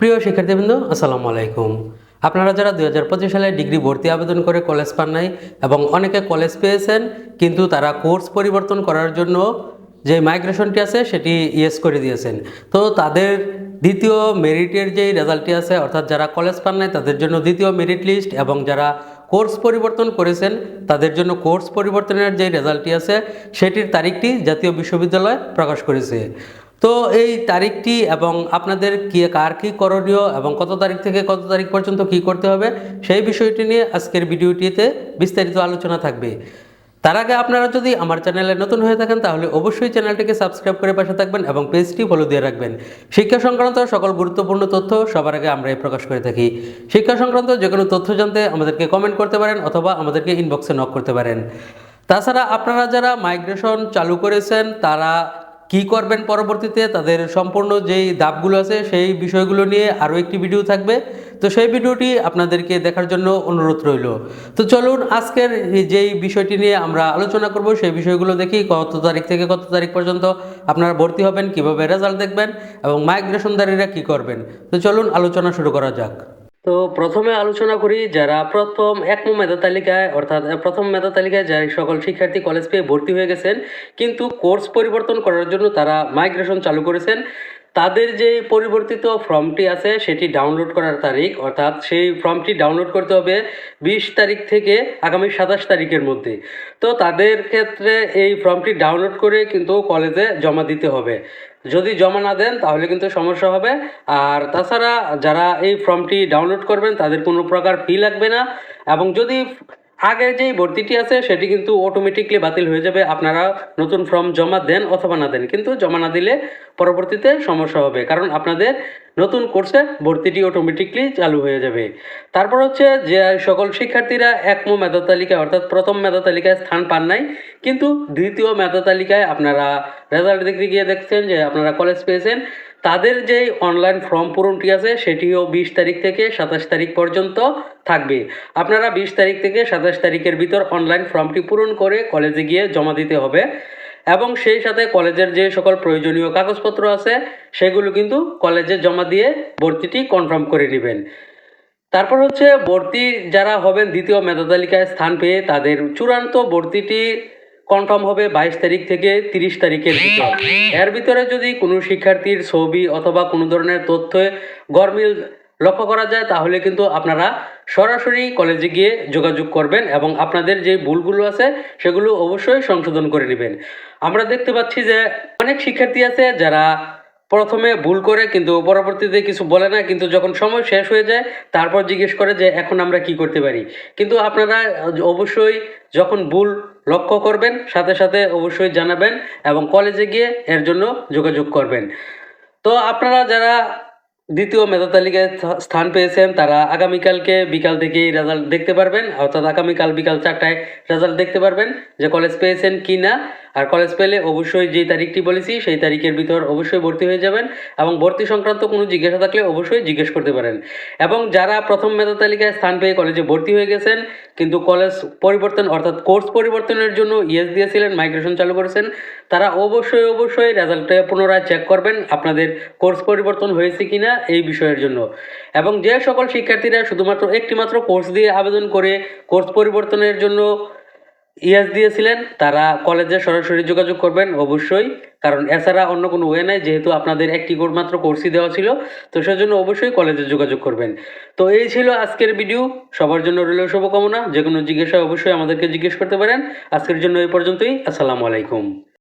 প্রিয় শিক্ষার্থীবৃন্দ, আসসালামু আলাইকুম। আপনারা যারা দুই হাজার পঁচিশ সালে ডিগ্রি ভর্তি আবেদন করে কলেজ পান নাই এবং অনেকে কলেজ পেয়েছেন, কিন্তু তারা কোর্স পরিবর্তন করার জন্য যে মাইগ্রেশনটি আছে সেটি ইয়েস করে দিয়েছেন। তো তাদের দ্বিতীয় মেরিটের যেই রেজাল্টটি আছে, অর্থাৎ যারা কলেজ পান নাই, তাদের জন্য দ্বিতীয় মেরিট লিস্ট এবং যারা কোর্স পরিবর্তন করেছেন, তাদের জন্য কোর্স পরিবর্তনের যে রেজাল্টটি আছে, সেটির তারিখটি জাতীয় বিশ্ববিদ্যালয় প্রকাশ করেছে। তো এই তারিখটি এবং আপনাদের কি, কার কী করণীয় এবং কত তারিখ থেকে কত তারিখ পর্যন্ত কি করতে হবে, সেই বিষয়টি নিয়ে আজকের ভিডিওটিতে বিস্তারিত আলোচনা থাকবে। তার আগে আপনারা যদি আমার চ্যানেলে নতুন হয়ে থাকেন, তাহলে অবশ্যই চ্যানেলটিকে সাবস্ক্রাইব করে পাশে থাকবেন এবং পেজটি ফলো দিয়ে রাখবেন। শিক্ষা সংক্রান্ত সকল গুরুত্বপূর্ণ তথ্য সবার আগে আমরাই প্রকাশ করে থাকি। শিক্ষা সংক্রান্ত যে কোনো তথ্য জানতে আমাদেরকে কমেন্ট করতে পারেন অথবা আমাদেরকে ইনবক্সে নক করতে পারেন। তাছাড়া আপনারা যারা মাইগ্রেশন চালু করেছেন, তারা কি করবেন পরবর্তীতে, তাদের সম্পূর্ণ যেই ধাপগুলো আছে, সেই বিষয়গুলো নিয়ে আরও একটি ভিডিও থাকবে। তো সেই ভিডিওটি আপনাদেরকে দেখার জন্য অনুরোধ রইল। তো চলুন আজকের যেই বিষয়টি নিয়ে আমরা আলোচনা করব, সেই বিষয়গুলো দেখি কত তারিখ থেকে কত তারিখ পর্যন্ত আপনারা ভর্তি হবেন, কীভাবে রেজাল্ট দেখবেন এবং মাইগ্রেশনদারীরা কি করবেন। তো চলুন আলোচনা শুরু করা যাক। তো প্রথমে আলোচনা করি যারা প্রথম এক মেধা তালিকায়, অর্থাৎ প্রথম মেধা তালিকায় যারা সকল শিক্ষার্থী কলেজ পেয়ে ভর্তি হয়ে গেছেন, কিন্তু কোর্স পরিবর্তন করার জন্য তারা মাইগ্রেশন চালু করেছেন। তাদের যে পরিবর্তিত ফর্মটি আছে, সেটি ডাউনলোড করার তারিখ, অর্থাৎ সেই ফর্মটি ডাউনলোড করতে হবে বিশ তারিখ থেকে আগামী সাতাশ তারিখের মধ্যে। তো তাদের ক্ষেত্রে এই ফর্মটি ডাউনলোড করে কিন্তু কলেজে জমা দিতে হবে। যদি জমা না দেন, তাহলে কিন্তু সমস্যা হবে। আর তাছাড়া যারা এই ফর্মটি ডাউনলোড করবেন, তাদের কোনো প্রকার ফি লাগবে না। এবং যদি আগের যেই ভর্তিটি আছে, সেটি কিন্তু অটোমেটিকলি বাতিল হয়ে যাবে। আপনারা নতুন ফর্ম জমা দেন অথবা না দেন, কিন্তু জমা না দিলে পরবর্তীতে সমস্যা হবে। কারণ আপনাদের নতুন কোর্সে ভর্তিটি অটোমেটিকলি চালু হয়ে যাবে। তারপর হচ্ছে যে সকল শিক্ষার্থীরা একমো মেধা তালিকায়, অর্থাৎ প্রথম মেধা তালিকায় স্থান পান নাই, কিন্তু দ্বিতীয় মেধা তালিকায় আপনারা রেজাল্ট দেখতে গিয়ে দেখছেন যে আপনারা কলেজ পেয়েছেন। তাদের যে অনলাইন ফর্ম পূরণটি আছে, সেটিও বিশ তারিখ থেকে সাতাশ তারিখ পর্যন্ত থাকবে। আপনারা বিশ তারিখ থেকে সাতাশ তারিখের ভিতর অনলাইন ফর্মটি পূরণ করে কলেজে গিয়ে জমা দিতে হবে। এবং সেই সাথে কলেজের যে সকল প্রয়োজনীয় কাগজপত্র আছে, সেগুলো কিন্তু কলেজে জমা দিয়ে ভর্তিটি কনফার্ম করে নেবেন। তারপর হচ্ছে ভর্তি যারা হবেন দ্বিতীয় মেধা তালিকায় স্থান পেয়ে তাদের চূড়ান্ত ভর্তিটি কনফার্ম হবে বাইশ তারিখ থেকে তিরিশ তারিখের ভিতর। এর ভিতরে যদি কোনো শিক্ষার্থীর ছবি অথবা কোনো ধরনের তথ্যে গরমিল লক্ষ্য করা যায়, তাহলে কিন্তু আপনারা সরাসরি কলেজে গিয়ে যোগাযোগ করবেন এবং আপনাদের যে ভুলগুলো আছে সেগুলো অবশ্যই সংশোধন করে নেবেন। আমরা দেখতে পাচ্ছি যে অনেক শিক্ষার্থী আছে যারা প্রথমে ভুল করে কিন্তু পরবর্তীতে কিছু বলে না, কিন্তু যখন সময় শেষ হয়ে যায়, তারপর জিজ্ঞেস করে যে এখন আমরা কি করতে পারি। কিন্তু আপনারা অবশ্যই যখন ভুল লক্ষ্য করবেন, সাথে সাথে অবশ্যই জানাবেন এবং কলেজে গিয়ে এর জন্য যোগাযোগ করবেন। তো আপনারা যারা দ্বিতীয় মেধা তালিকায় স্থান পেয়েছেন তারা আগামীকালকে বিকাল থেকেই রেজাল্ট দেখতে পারবেন, অর্থাৎ আগামীকাল বিকাল চারটায় রেজাল্ট দেখতে পারবেন যে কলেজ পেয়েছেন কি না। আর কলেজ পেলে অবশ্যই যে তারিখটি বলেছি, সেই তারিখের ভিতর অবশ্যই ভর্তি হয়ে যাবেন এবং ভর্তি সংক্রান্ত কোনো জিজ্ঞাসা থাকলে অবশ্যই জিজ্ঞেস করতে পারেন। এবং যারা প্রথম মেধা তালিকায় স্থান পেয়ে কলেজে ভর্তি হয়ে গেছেন, কিন্তু কলেজ পরিবর্তন অর্থাৎ কোর্স পরিবর্তনের জন্য ইয়েস দিয়েছিলেন মাইগ্রেশন চালু করেছেন, তারা অবশ্যই অবশ্যই রেজাল্টে পুনরায় চেক করবেন, আপনাদের কোর্স পরিবর্তন হয়েছে কিনা এই বিষয়ের জন্য। এবং যে সকল শিক্ষার্থীরা শুধুমাত্র একটিমাত্র কোর্স দিয়ে আবেদন করে কোর্স পরিবর্তনের জন্য ইয়াস দিয়েছিলেন, তারা কলেজে সরাসরি যোগাযোগ করবেন অবশ্যই, কারণ এছাড়া অন্য কোনো ওয়ে নাই, যেহেতু আপনাদের একটি কোর মাত্র কোর্সই দেওয়া ছিল, তো সেজন্য অবশ্যই কলেজে যোগাযোগ করবেন। তো এই ছিল আজকের ভিডিও সবার জন্য রইল শুভকামনা যে কোনো জিজ্ঞাসা অবশ্যই আমাদেরকে জিজ্ঞেস করতে পারেন। আজকের জন্য এই পর্যন্তই, আসসালামু আলাইকুম।